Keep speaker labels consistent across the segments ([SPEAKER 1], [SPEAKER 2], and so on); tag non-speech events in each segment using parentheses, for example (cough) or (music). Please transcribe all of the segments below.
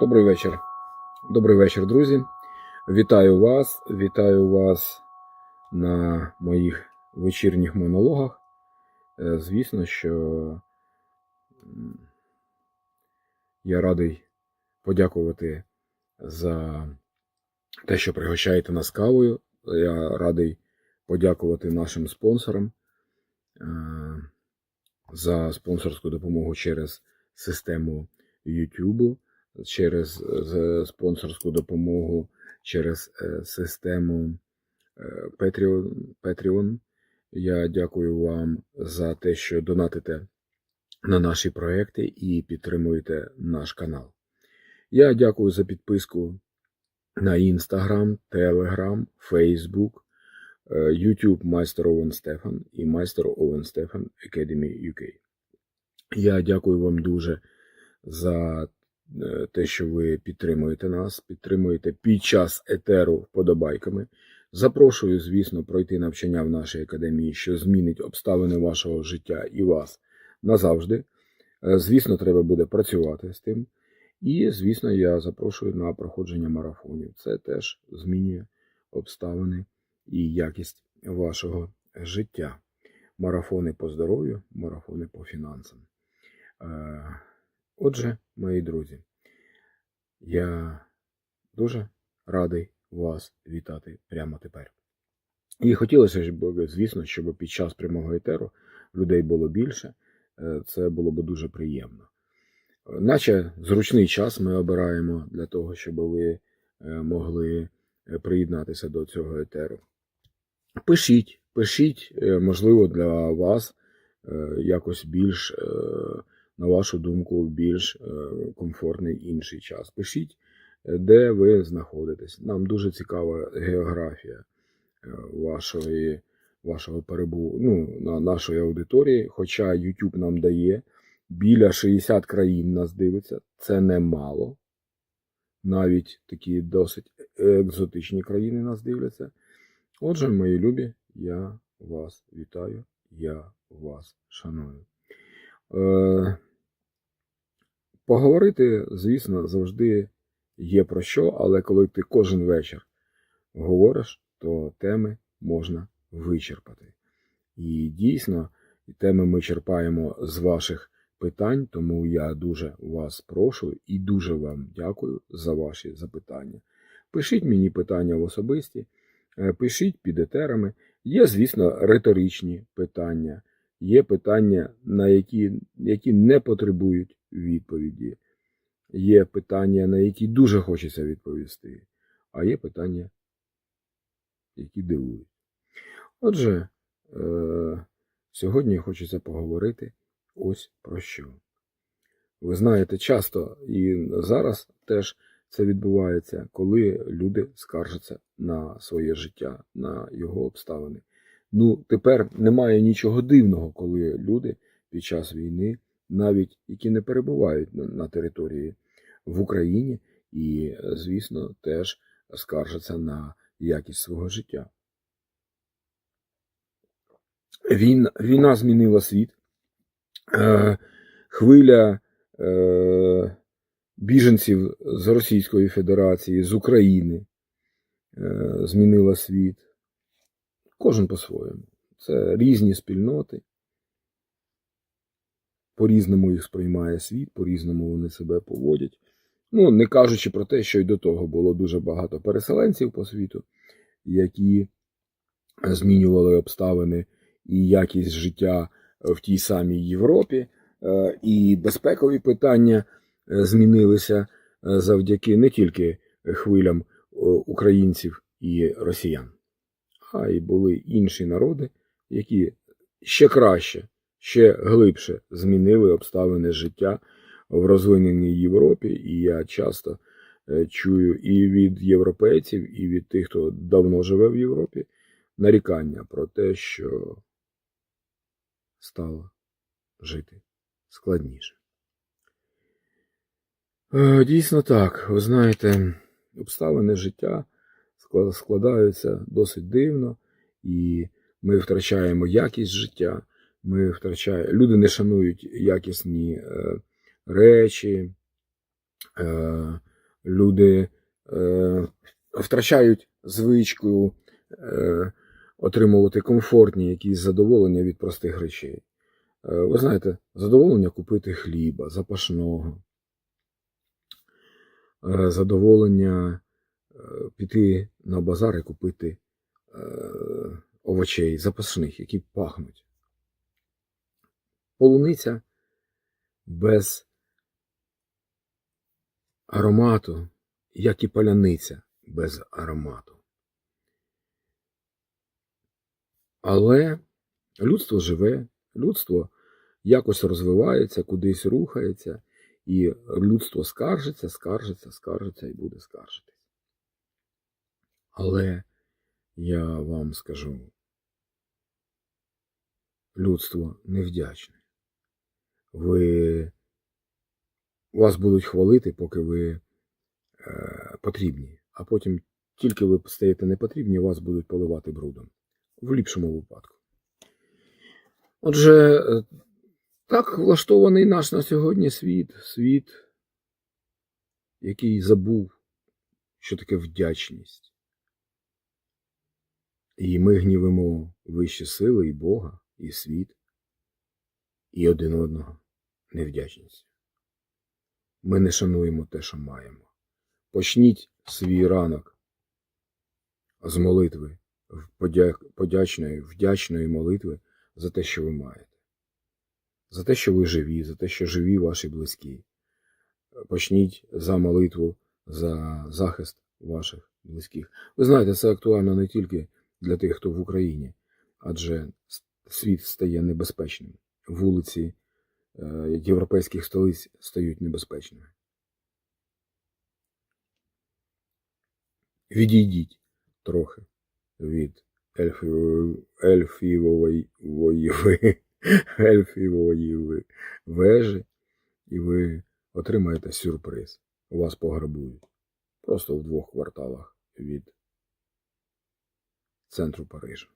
[SPEAKER 1] Добрий вечір. Добрий вечір, друзі. Вітаю вас. Вітаю вас на моїх вечірніх монологах. Е, Звісно, що я радий подякувати за те, що пригощаєте нас кавою. Я радий подякувати нашим спонсорам е, за спонсорську допомогу через систему YouTube через спонсорську допомогу через е, систему е, Patreon. Patreon. Я дякую вам за те, що донатите на наші проекти і підтримуєте наш канал. Я дякую за підписку на Instagram, Telegram, Facebook, е, YouTube Майстер Овен Стефан і Майстер Овен Стефан Academy UK. Я дякую вам дуже за те, що ви підтримуєте нас, підтримуєте під час етеру вподобайками. Запрошую, звісно, пройти навчання в нашій академії, що змінить обставини вашого життя і вас назавжди. Е, Звісно, треба буде працювати з тим. І, звісно, я запрошую на проходження марафонів. Це теж змінює обставини і якість вашого життя. Марафони по здоров'ю, марафони по фінансам. Е, Отже, мої друзі, я дуже радий вас вітати прямо тепер. І хотілося б, звісно, щоб під час прямого етеру людей було більше. Е, Це було б дуже приємно. Е, Наче зручний час ми обираємо для того, щоб ви е, могли приєднатися до цього етеру. Пишіть, пишіть, можливо, для вас якось більш, на вашу думку, більш е, комфортний інший час. Пишіть, е, де ви знаходитесь. Нам дуже цікава географія е, вашої, вашого перебу... ну, на нашої аудиторії. Хоча YouTube нам дає біля 60 країн нас дивиться, це немало. Навіть такі досить екзотичні країни нас дивляться. Отже, мої любі, я вас вітаю, я вас шаную. Е, поговорити, звісно, завжди є про що, але коли ти кожен вечір говориш, то теми можна вичерпати. І дійсно, теми ми черпаємо з ваших питань, тому я дуже вас прошу і дуже вам дякую за ваші запитання. Пишіть мені питання в особисті. Е, Пишіть під етерами. Є, звісно, риторичні питання, є питання, на які, які не потребують відповіді. Є питання, на які дуже хочеться відповісти, а є питання, які дивують. Отже, е- сьогодні хочеться поговорити ось про що. Ви знаєте, часто і зараз теж це відбувається, коли люди скаржаться на своє життя, на його обставини. Ну, тепер немає нічого дивного, коли люди під час війни, навіть які не перебувають на, на території в Україні, і, звісно, теж скаржаться на якість свого життя. Війна, війна змінила світ. Е, хвиля е, біженців з Російської Федерації, з України е, змінила світ. Кожен по-своєму. Це різні спільноти. По-різному їх сприймає світ, по-різному вони себе поводять. Ну, не кажучи про те, що й до того було дуже багато переселенців по світу, які змінювали обставини і якість життя в тій самій Європі, Е, і безпекові питання е, змінилися е, завдяки не тільки хвилям українців і росіян, а й були інші народи, які ще краще, ще глибше змінили обставини життя в розвиненій Європі. І я часто е, чую і від європейців, і від тих, хто давно живе в Європі, нарікання про те, що стало жити складніше. Е, Дійсно так, ви знаєте, обставини життя складаються досить дивно, і ми втрачаємо якість життя, ми втрачаємо, люди не шанують якісні е, речі, е, люди е, втрачають звичку отримувати комфортні якісь задоволення від простих речей. Ви знаєте, задоволення купити хліба, запашного, задоволення піти на базар і купити овочей запашних, які пахнуть. Полуниця без аромату, як і паляниця без аромату. Але людство живе, людство якось розвивається, кудись рухається, і людство скаржиться, скаржиться, скаржиться і буде скаржитись. Але я вам скажу, людство невдячне. Ви вас будуть хвалити, поки ви е, потрібні, а потім тільки ви стаєте непотрібні, вас будуть поливати брудом. В ліпшому випадку. Отже, е, так влаштований наш на сьогодні світ, світ, який забув, що таке вдячність. І ми гнівимо вищі сили і Бога, і світ, і один одного невдячність. Ми не шануємо те, що маємо. Почніть свій ранок з молитви, подячної, вдячної молитви за те, що ви маєте, за те, що ви живі, за те, що живі ваші близькі. Почніть за молитву за захист ваших близьких. Ви знаєте, це актуально не тільки для тих, хто в Україні, адже світ стає небезпечним. Вулиці європейських столиць стають небезпечними. Відійдіть трохи від ельфівої, (laughs) ельфівої, вежі, і ви отримаєте сюрприз. Вас пограбують просто в двох кварталах від центру Парижа,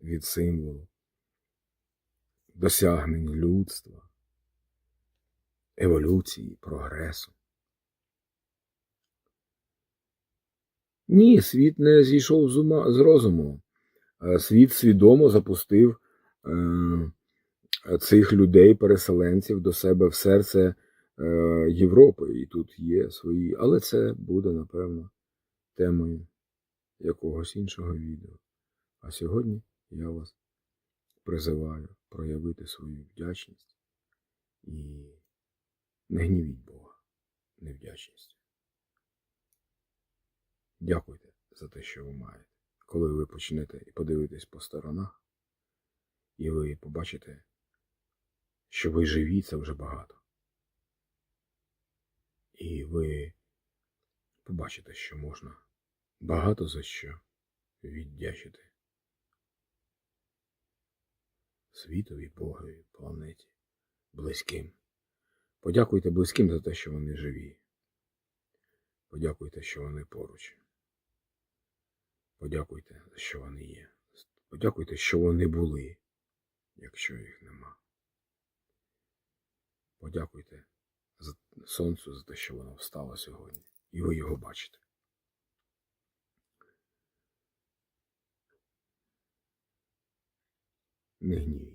[SPEAKER 1] від символу досягнень людства, еволюції, прогресу. Ні, світ не зійшов з, ума, з розуму. Е, Світ свідомо запустив е, цих людей, переселенців, до себе в серце е, Європи. І тут є свої. Але це буде, напевно, темою якогось іншого відео. А сьогодні я вас призиваю проявити свою вдячність і не гнівіть Бога невдячністю. Дякуйте за те, що ви маєте. Коли ви почнете і подивитесь по сторонах, і ви побачите, що ви живі, це вже багато. І ви побачите, що можна багато за що віддячити світові, Богові, планеті, близьким. Подякуйте близьким за те, що вони живі. Подякуйте, що вони поруч. Подякуйте, що вони є. Подякуйте, що вони були, якщо їх нема. Подякуйте за сонцю за те, що воно встало сьогодні, і ви його бачите. Не гнівіть.